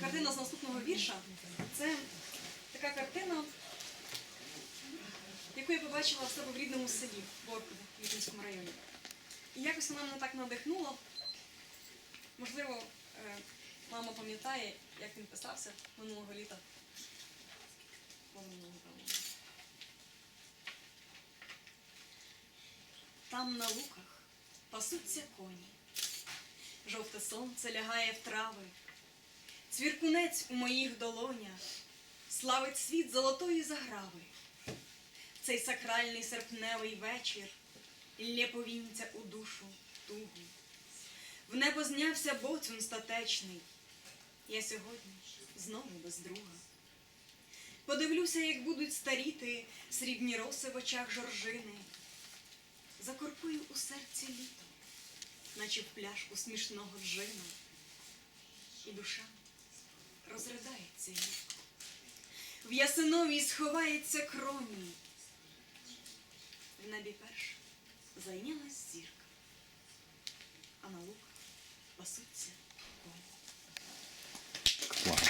Картина з наступного вірша. Це така картина, яку я побачила в себе в рідному селі Боркові, в Вітинському районі. І якось вона мене так надихнула. Можливо, е, мама пам'ятає, як він писався минулого літа. Там на луках пасуться коні. Жовте сонце лягає в трави. Цвіркунець у моїх долонях славить світ золотої заграви. Цей сакральний серпневий вечір лє повінця у душу тугу. В небо знявся боцюн статечний. Я сьогодні знову без друга. Подивлюся, як будуть старіти срібні роси в очах жоржини. Закоркую у серці літо, наче в пляшку смішного джину. І душа розридається їй. В ясиновій сховається кромій. В небі перш зайнялась зірка, а на луках пасуться коні.